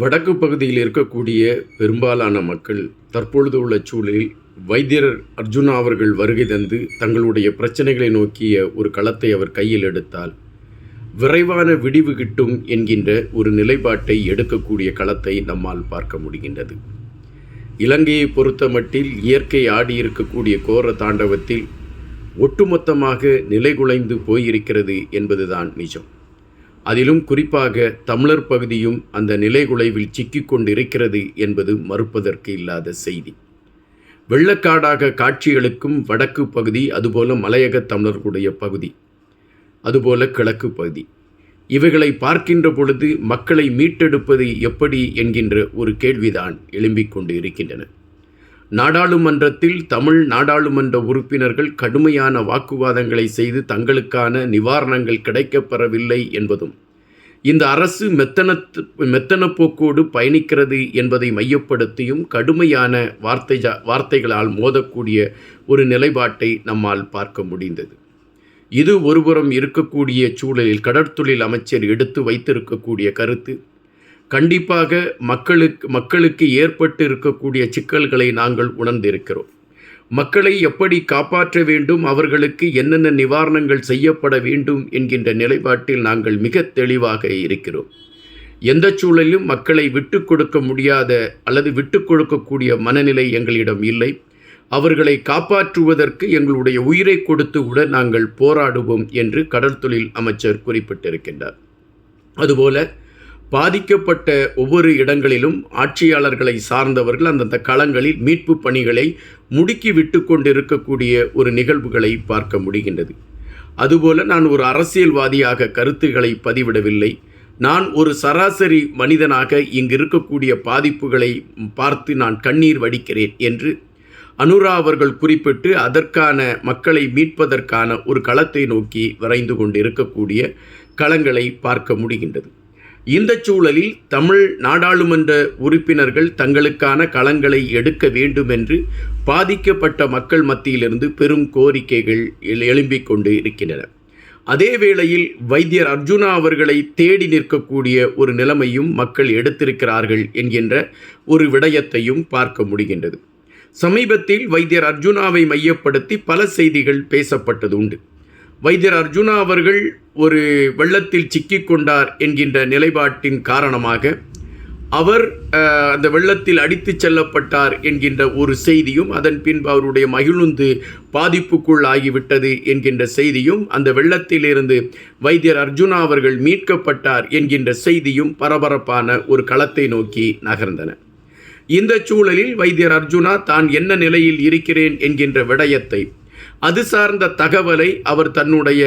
வடக்கு பகுதியில் இருக்கக்கூடிய பெரும்பாலான மக்கள் தற்பொழுது உள்ள சூழலில் வைத்தியர் அர்ஜுனா அவர்கள் வருகை தந்து தங்களுடைய பிரச்சனைகளை நோக்கிய ஒரு களத்தை அவர் கையில் எடுத்தால் விரைவான விடிவு கிட்டும் என்கின்ற ஒரு நிலைப்பாட்டை எடுக்கக்கூடிய களத்தை நம்மால் பார்க்க முடிகின்றது. இலங்கையை பொறுத்தமட்டில் இயற்கை ஆடியிருக்கக்கூடிய கோர தாண்டவத்தில் ஒட்டுமொத்தமாக நிலைகுலைந்து போயிருக்கிறது என்பதுதான் நிஜம். அதிலும் குறிப்பாக தமிழர் பகுதியும் அந்த நிலைகுலைவில் சிக்கிக் கொண்டிருக்கிறது என்பது மறுப்பதற்கு இல்லாத செய்தி. வெள்ளக்காடாக காட்சிகளுக்கும் வடக்கு பகுதி அதுபோல மலையக தமிழர்களுடைய பகுதி அதுபோல கிழக்கு பகுதி. இவைகளை பார்க்கின்ற பொழுது மக்களை மீட்டெடுப்பது எப்படி என்கின்ற ஒரு கேள்விதான் எழும்பிக் கொண்டு இருக்கின்றன நாடாளுமன்றத்தில் தமிழ் நாடாளுமன்ற உறுப்பினர்கள் கடுமையான வாக்குவாதங்களை செய்து தங்களுக்கான நிவாரணங்கள் கிடைக்கப்பெறவில்லை என்பதும் இந்த அரசு மெத்தனத்து மெத்தன போக்கோடு பயணிக்கிறது என்பதை மையப்படுத்தியும் கடுமையான வார்த்தை வார்த்தைகளால் மோதக்கூடிய ஒரு நிலைப்பாட்டை நம்மால் பார்க்க முடிந்தது. இது ஒருபுறம் இருக்கக்கூடிய சூழலில் கடற்தொழில் அமைச்சர் எடுத்து வைத்திருக்கக்கூடிய கருத்து கண்டிப்பாக மக்களுக்கு மக்களுக்கு ஏற்பட்டு இருக்கக்கூடிய சிக்கல்களை நாங்கள் உணர்ந்திருக்கிறோம். மக்களை எப்படி காப்பாற்ற வேண்டும் அவர்களுக்கு என்னென்ன நிவாரணங்கள் செய்யப்பட வேண்டும் என்கின்ற நிலைப்பாட்டில் நாங்கள் மிக தெளிவாக இருக்கிறோம். எந்த சூழலிலும் மக்களை விட்டு கொடுக்க முடியாத அல்லது விட்டு கொடுக்கக்கூடிய மனநிலை எங்களிடம் இல்லை. அவர்களை காப்பாற்றுவதற்கு எங்களுடைய உயிரை கொடுத்து கூட நாங்கள் போராடுவோம் என்று கடல் தொழில் அமைச்சர் குறிப்பிட்டிருக்கின்றார். அதுபோல பாதிக்கப்பட்ட ஒவ்வொரு இடங்களிலும் ஆட்சியாளர்களை சார்ந்தவர்கள் அந்தந்த களங்களில் மீட்பு பணிகளை முடுக்கி விட்டு கொண்டிருக்கக்கூடிய ஒரு நிகழ்வுகளை பார்க்க முடிகின்றது. அதுபோல நான் ஒரு அரசியல்வாதியாக கருத்துக்களை பதிவிடவில்லை. நான் ஒரு சராசரி மனிதனாக இங்கு இருக்கக்கூடிய பாதிப்புகளை பார்த்து நான் கண்ணீர் வடிக்கிறேன் என்று அனுரா அவர்கள் குறிப்பிட்டு அதற்கான மக்களை மீட்பதற்கான ஒரு களத்தை நோக்கி விரைந்து கொண்டு இருக்கக்கூடிய களங்களை பார்க்க முடிகின்றது. இந்த சூழலில் தமிழ் நாடாளுமன்ற உறுப்பினர்கள் தங்களுக்கான களங்களை எடுக்க வேண்டும் என்று பாதிக்கப்பட்ட மக்கள் மத்தியிலிருந்து பெரும் கோரிக்கைகள் எழும்பிக் கொண்டு இருக்கின்றன அதே வேளையில் வைத்தியர் அர்ஜுனா அவர்களை தேடி நிற்கக்கூடிய ஒரு நிலைமையும் மக்கள் எடுத்திருக்கிறார்கள் என்கின்ற ஒரு விடயத்தையும் பார்க்க முடிகின்றது. சமீபத்தில் வைத்தியர் அர்ஜுனாவை மையப்படுத்தி பல செய்திகள் பேசப்பட்டது உண்டு வைத்தியர் அர்ஜுனா அவர்கள் ஒரு வெள்ளத்தில் சிக்கிக்கொண்டார் என்கின்ற நிலைப்பாட்டின் காரணமாக அவர் அந்த வெள்ளத்தில் அடித்துச் செல்லப்பட்டார் என்கின்ற ஒரு செய்தியும் அதன் பின்பு அவருடைய மகிழுந்து பாதிப்புக்குள் ஆகிவிட்டது என்கின்ற செய்தியும் அந்த வெள்ளத்திலிருந்து வைத்தியர் அர்ஜுனா அவர்கள் மீட்கப்பட்டார் என்கின்ற செய்தியும் பரபரப்பான ஒரு களத்தை நோக்கி நகர்ந்தன. இந்த சூழலில் வைத்தியர் அர்ஜுனா தான் என்ன நிலையில் இருக்கிறேன்? என்கின்ற விடயத்தை அது சார்ந்த தகவலை அவர் தன்னுடைய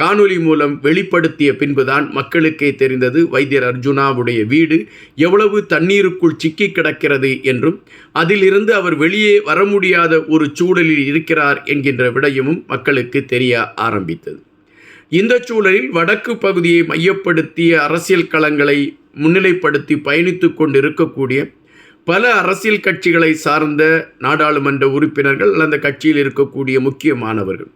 காணொலி மூலம் வெளிப்படுத்திய பின்புதான் மக்களுக்கே தெரிந்தது வைத்தியர் அர்ஜுனாவுடைய வீடு எவ்வளவு தண்ணீருக்குள் சிக்கி கிடக்கிறது என்றும் அதிலிருந்து அவர் வெளியே வர முடியாத ஒரு சூழலில் இருக்கிறார் என்கின்ற விடயமும் மக்களுக்கு தெரிய ஆரம்பித்தது. இந்த சூழலில் வடக்கு பகுதியை மையப்படுத்திய அரசியல் களங்களை முன்னிலைப்படுத்தி பயணித்து கொண்டிருக்கக்கூடிய பல அரசியல் கட்சிகளை சார்ந்த நாடாளுமன்ற உறுப்பினர்கள் அந்த கட்சியில் இருக்கக்கூடிய முக்கியமானவர்கள்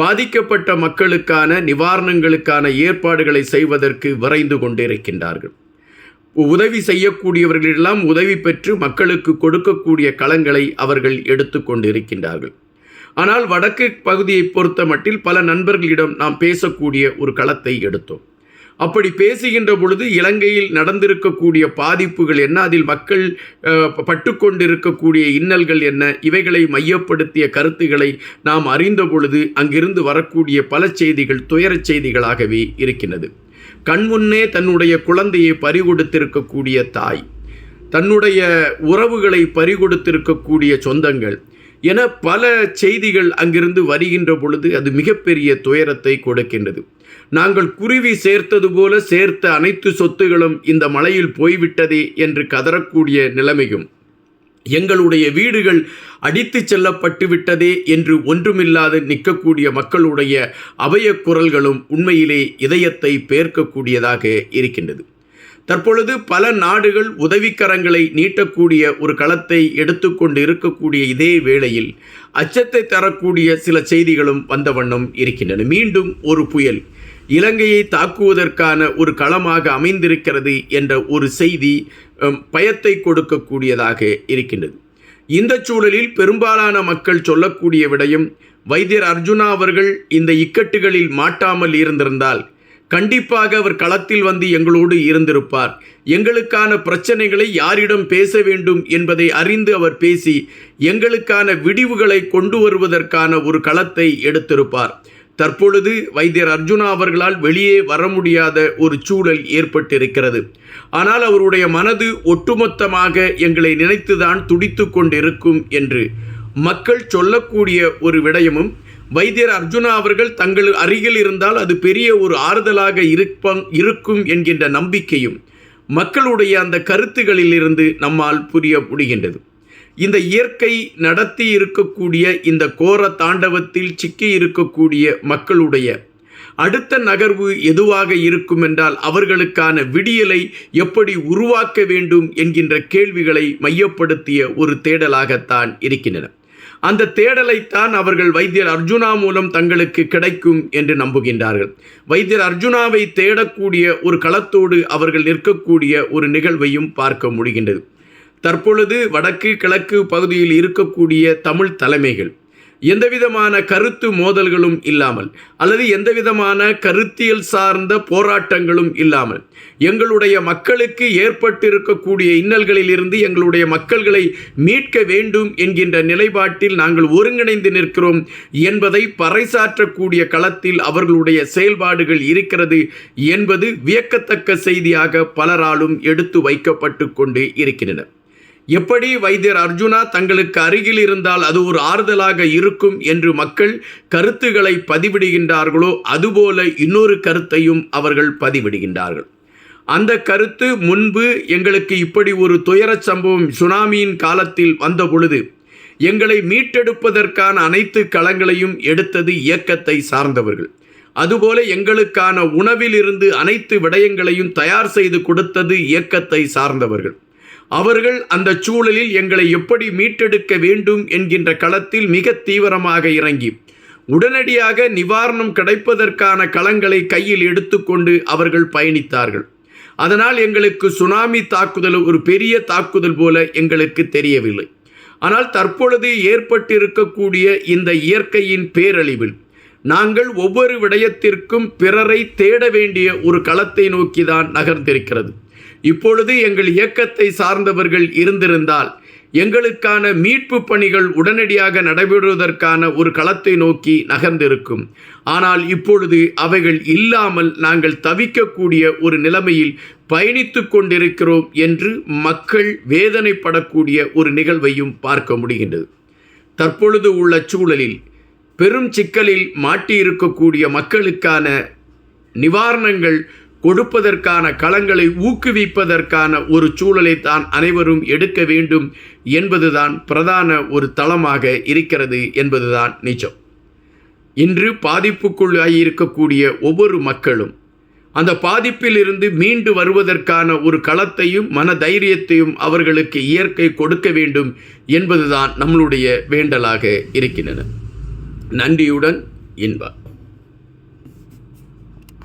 பாதிக்கப்பட்ட மக்களுக்கான நிவாரணங்களுக்கான ஏற்பாடுகளை செய்வதற்கு விரைந்து கொண்டிருக்கின்றார்கள். உதவி செய்யக்கூடியவர்களெல்லாம் உதவி பெற்று மக்களுக்கு கொடுக்கக்கூடிய களங்களை அவர்கள் எடுத்து கொண்டிருக்கின்றார்கள். ஆனால் வடக்கு பகுதியை பொறுத்த மட்டில் பல நண்பர்களிடம் நாம் பேசக்கூடிய ஒரு களத்தை எடுத்தோம். அப்படி பேசுகின்ற பொழுது இலங்கையில் நடந்திருக்கக்கூடிய பாதிப்புகள் என்ன? அதில் மக்கள் பட்டுக்கொண்டிருக்கக்கூடிய இன்னல்கள் என்ன? இவைகளை மையப்படுத்திய கருத்துக்களை நாம் அறிந்த பொழுது அங்கிருந்து வரக்கூடிய பல செய்திகள் துயரச் செய்திகளாகவே இருக்கின்றது. கண்முன்னே தன்னுடைய குழந்தையை பறிகொடுத்திருக்கக்கூடிய தாய் தன்னுடைய உறவுகளை பறிகொடுத்திருக்கக்கூடிய சொந்தங்கள் என பல செய்திகள் அங்கிருந்து வருகின்ற பொழுது அது மிகப்பெரிய துயரத்தை கொடுக்கின்றது. நாங்கள் குருவி சேர்த்தது போல சேர்த்த அனைத்து சொத்துகளும் இந்த மலையில் போய்விட்டதே என்று கதறக்கூடிய நிலைமையும் எங்களுடைய வீடுகள் அடித்து செல்லப்பட்டு விட்டதே என்று ஒன்றுமில்லாது நிற்கக்கூடிய மக்களுடைய அபய குரல்களும் உண்மையிலே இதயத்தை பேர்க்கக்கூடியதாக இருக்கின்றது. தற்பொழுது பல நாடுகள் உதவிக்கரங்களை நீட்டக்கூடிய ஒரு களத்தை எடுத்துக்கொண்டு இருக்கக்கூடிய இதே வேளையில் அச்சத்தை தரக்கூடிய சில செய்திகளும் வந்த வண்ணம் இருக்கின்றன. மீண்டும் ஒரு புயல் இலங்கையை தாக்குவதற்கான ஒரு களமாக அமைந்திருக்கிறது என்ற ஒரு செய்தி பயத்தை கொடுக்கக்கூடியதாக இருக்கின்றது. இந்த சூழலில் பெரும்பாலான மக்கள் சொல்லக்கூடிய விடயம் வைத்தியர் அர்ஜுனா அவர்கள் இந்த இக்கட்டுகளில் மாட்டாமல் இருந்திருந்தால் கண்டிப்பாக அவர் களத்தில் வந்து எங்களோடு இருந்திருப்பார். எங்களுக்கான பிரச்சனைகளை யாரிடம் பேச வேண்டும் என்பதை அறிந்து அவர் பேசி எங்களுக்கான விடிவுகளை கொண்டு வருவதற்கான ஒரு களத்தை எடுத்திருப்பார். தற்பொழுது வைத்தியர் அர்ஜுனா அவர்களால் வெளியே வர முடியாத ஒரு சூழல் ஏற்பட்டிருக்கிறது. ஆனால் அவருடைய மனது ஒட்டுமொத்தமாக எங்களை நினைத்துதான் துடித்து கொண்டிருக்கும் என்று மக்கள் சொல்லக்கூடிய ஒரு விடயமும் வைத்தியர் அர்ஜுனா அவர்கள் தங்கள் அருகில் இருந்தால் அது பெரிய ஒரு ஆறுதலாக இருப்பம் இருக்கும் என்கின்ற நம்பிக்கையும் மக்களுடைய அந்த கருத்துகளிலிருந்து நம்மால் புரிய முடிகின்றது. இந்த இயற்கை நடத்தி இருக்கக்கூடிய இந்த கோர தாண்டவத்தில் சிக்கி இருக்கக்கூடிய மக்களுடைய அடுத்த நகர்வு எதுவாக இருக்கும் என்றால் அவர்களுக்கான விடியலை எப்படி உருவாக்க வேண்டும் என்கின்ற கேள்விகளை மையப்படுத்திய ஒரு தேடலாகத்தான் இருக்கின்றன. அந்த தேடலைத்தான் அவர்கள் வைத்தியர் அர்ஜுனா மூலம் தங்களுக்கு கிடைக்கும் என்று நம்புகின்றார்கள். வைத்தியர் அர்ஜுனாவை தேடக்கூடிய ஒரு களத்தோடு அவர்கள் நிற்கக்கூடிய ஒரு நிகழ்வையும் பார்க்க முடிகின்றது. தற்பொழுது வடக்கு கிழக்கு பகுதியில் இருக்கக்கூடிய தமிழ் தலைமைகள் எந்தவிதமான கருத்து மோதல்களும் இல்லாமல் அல்லது எந்தவிதமான கருத்தியல் சார்ந்த போராட்டங்களும் இல்லாமல் எங்களுடைய மக்களுக்கு ஏற்பட்டிருக்கக்கூடிய இன்னல்களிலிருந்து எங்களுடைய மக்கள்களை மீட்க வேண்டும் என்கின்ற நிலைப்பாட்டில் நாங்கள் ஒருங்கிணைந்து நிற்கிறோம் என்பதை பறைசாற்றக்கூடிய களத்தில் அவர்களுடைய செயல்பாடுகள் இருக்கிறது என்பது வியக்கத்தக்க செய்தியாக பலராலும் எடுத்து வைக்கப்பட்டு கொண்டு இருக்கின்றன. எப்படி வைத்தியர் அர்ஜுனா தங்களுக்கு அருகில் இருந்தால் அது ஒரு ஆறுதலாக இருக்கும் என்று மக்கள் கருத்துக்களை பதிவிடுகின்றார்களோ அதுபோல இன்னொரு கருத்தையும் அவர்கள் பதிவிடுகின்றார்கள். அந்த கருத்து முன்பு எங்களுக்கு இப்படி ஒரு துயரச் சம்பவம் சுனாமியின் காலத்தில் வந்த பொழுது எங்களை மீட்டெடுப்பதற்கான அனைத்து களங்களையும் எடுத்தது இயக்கத்தை சார்ந்தவர்கள். அதுபோல எங்களுக்கான உணவிலிருந்து அனைத்து விடயங்களையும் தயார் செய்து கொடுத்தது இயக்கத்தை சார்ந்தவர்கள். அவர்கள் அந்த சூழலில் எங்களை எப்படி மீட்டெடுக்க வேண்டும் என்கின்ற களத்தில் மிக தீவிரமாக இறங்கி உடனடியாக நிவாரணம் கிடைப்பதற்கான களங்களை கையில் எடுத்துக்கொண்டு அவர்கள் பயணித்தார்கள். அதனால் எங்களுக்கு சுனாமி தாக்குதல் ஒரு பெரிய தாக்குதல் போல எங்களுக்கு தெரியவில்லை. ஆனால் தற்பொழுது ஏற்பட்டிருக்கக்கூடிய இந்த இயற்கையின் பேரழிவில் நாங்கள் ஒவ்வொரு விடயத்திற்கும் பிறரை தேட வேண்டிய ஒரு களத்தை நோக்கிதான் நகர்ந்திருக்கிறது. இப்பொழுது எங்கள் இயக்கத்தை சார்ந்தவர்கள் இருந்திருந்தால் எங்களுக்கான மீட்பு பணிகள் உடனடியாக நடைபெறுவதற்கான ஒரு களத்தை நோக்கி நகர்ந்திருக்கும். ஆனால் இப்பொழுது அவைகள் இல்லாமல் நாங்கள் தவிக்கக்கூடிய ஒரு நிலைமையில் பயணித்து கொண்டிருக்கிறோம் என்று மக்கள் வேதனைப்படக்கூடிய ஒரு நிகழ்வையும் பார்க்க முடிகின்றது. தற்பொழுது உள்ள சூழலில் பெரும் சிக்கலில் மாட்டியிருக்கக்கூடிய மக்களுக்கான நிவாரணங்கள் கொடுப்பதற்கான களங்களை ஊக்குவிப்பதற்கான ஒரு சூழலை தான் அனைவரும் எடுக்க வேண்டும் என்பதுதான் பிரதான ஒரு தளமாக இருக்கிறது என்பதுதான் நிஜம். இன்று பாதிப்புக்குள்ளாகி இருக்கக்கூடிய ஒவ்வொரு மக்களும் அந்த பாதிப்பிலிருந்து மீண்டு வருவதற்கான ஒரு களத்தையும் மன தைரியத்தையும் அவர்களுக்கு இயற்கை கொடுக்க வேண்டும் என்பதுதான் நம்மளுடைய வேண்டலாக இருக்கின்றன. நன்றியுடன் இன்பா